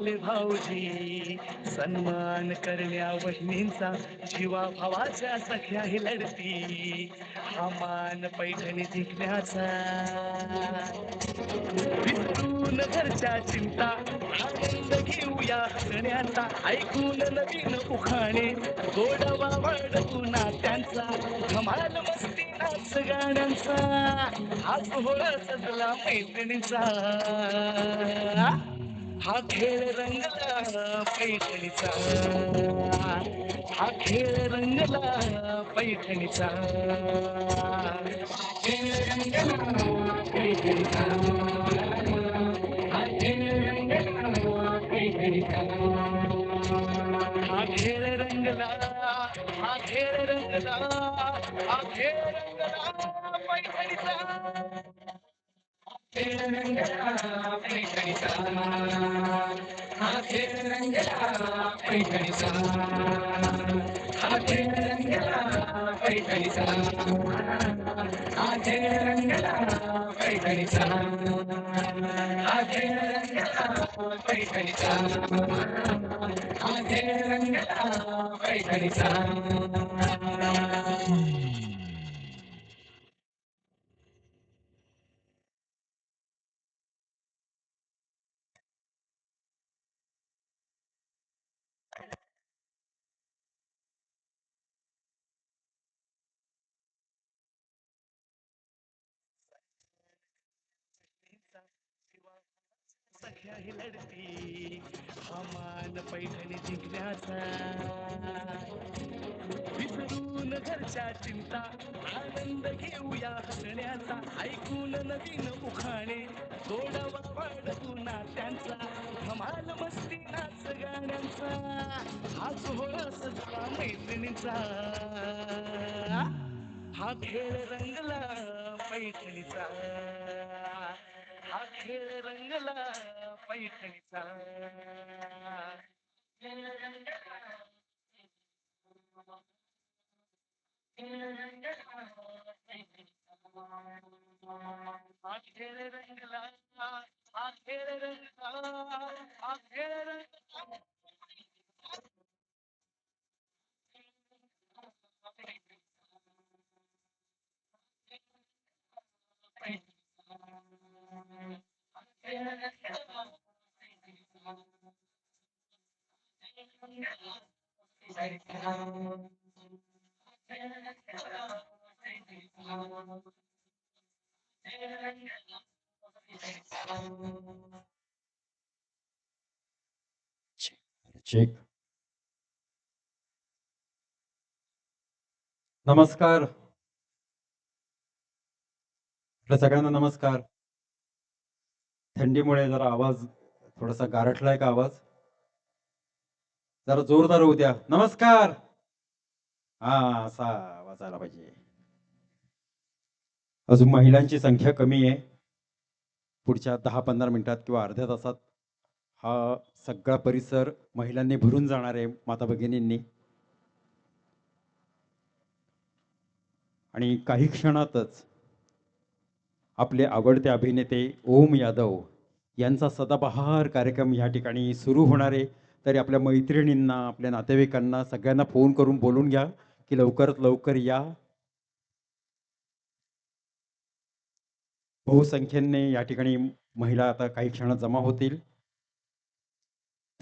ले भाऊजी सन्मान करण्या वहिनींचा जीवा भावाच्या सख्या ही लढती. हा मान पैठणी जिंकण्याचा. विसरून घरच्या चिंता आनंद घेऊया हसण्याचा ऐकून नवीन उखाणे गोडवा वाढवू नात्यांचा धमाल मस्ती नाच गाण्यांचा. हा सोहळा सजला मैत्रिणीचा. हा खेळ रंगला पैठणीचा. हा खेळ रंगला पैठणीचा. खेळ रंगला पैठणीचा हा खेळ रंगला पैठणीचा. हा खेळ रंगला हा खेळ रंगला हा खेळ रंगला पैठणीचा. खेळ रंगला पैठणीचा हा खेळ रंगला पैठणीचा हा खेळ रंगला पैठणीचा हा खेळ रंगला पैठणीचा हा खेळ रंगला पैठणीचा हा खेळ रंगला पैठणीचा सख्या ही लढती हमान पैठणी जिंकण्याचा. विसरून घरच्या चिंता आनंद घेऊया हसण्याचा. ऐकून नवीन उखाणे गोडवा ना नात्यांचा धमाल मस्ती नाच गाण्यांचा. हा सोहळा सजला मैत्रिणीचा. हा खेळ रंगला पैठणीचा हा खेळ रंगला पैठणीचा खेळ रंगला खेळ रंगला पैठणीचा. हा खेळ रंगला हा खेळ रंगला हा खेळ रंगला चेक नमस्कार. आपल्या सगळ्यांना नमस्कार. थंडीमुळे जरा आवाज थोडासा गारठलाय का आवाज? जरा जोरदार होऊ द्या. नमस्कार. हा असा आवाज आला पाहिजे. अजून महिलांची संख्या कमी आहे. पुढच्या दहा पंधरा मिनिटात किंवा अर्ध्या तासात हा सगळा परिसर महिलांनी भरून जाणार आहे माता भगिनींनी. आणि काही क्षणातच आपले आवडते अभिनेते ओम यादव यांचा सदाबहार कार्यक्रम या ठिकाणी सुरू होणार आहे. तरी आपल्या मैत्रिणींना आपल्या नातेवाईकांना सगळ्यांना फोन करून बोलून घ्या की लवकरात लवकर या. बहुसंख्येने या ठिकाणी महिला आता काही क्षणात जमा होतील.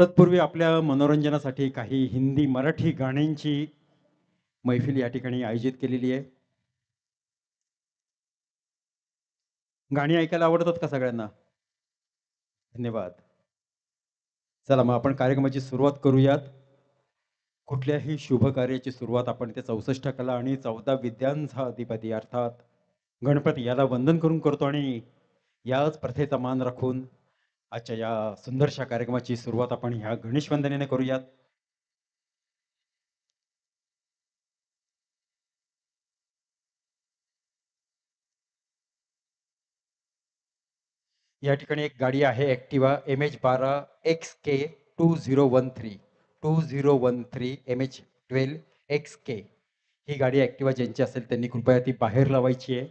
तत्पूर्वी आपल्या मनोरंजनासाठी काही हिंदी मराठी गाण्यांची मैफिल या ठिकाणी आयोजित केलेली आहे. गाणी ऐकायला आवडतात का सगळ्यांना? धन्यवाद. चला मग आपण कार्यक्रमाची सुरुवात करूयात. कुठल्याही शुभ कार्याची सुरुवात आपण ते चौसष्ट कला आणि चौदा विद्यांचा अधिपती अर्थात गणपती याला वंदन करून करतो आणि याच प्रथेचा मान राखून आजच्या या सुंदरशा कार्यक्रमाची सुरुवात आपण ह्या गणेश वंदनेने करूयात. या ठिकाणी एक गाडी आहे ॲक्टिवा एम एच बारा X K two zero one three two zero one three M H twelve X K. ही गाडी ॲक्टिवा ज्यांची असेल त्यांनी कृपया ती बाहेर लावायची आहे.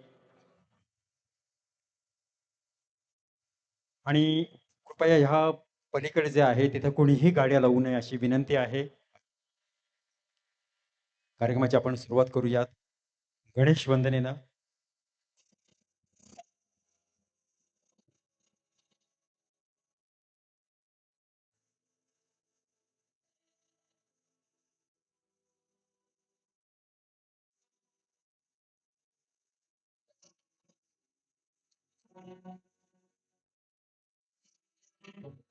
आणि कृपया ह्या पलीकडे जे आहे तिथं कोणीही गाड्या लावू नये अशी विनंती आहे. कार्यक्रमाची आपण सुरुवात करूयात. गणेश वंदनेनं. Thank you.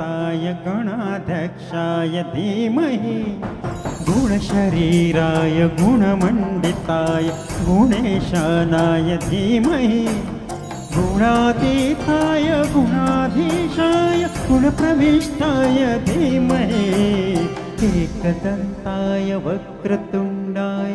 गणदैवताय गणाध्यक्षाय धीमहि गुणशरीराय गुणमण्डिताय गुणेशानाय धीमहि गुणातीताय गुणाधीशाय गुणप्रविष्टाय धीमहि एकदन्ताय वक्रतुण्डाय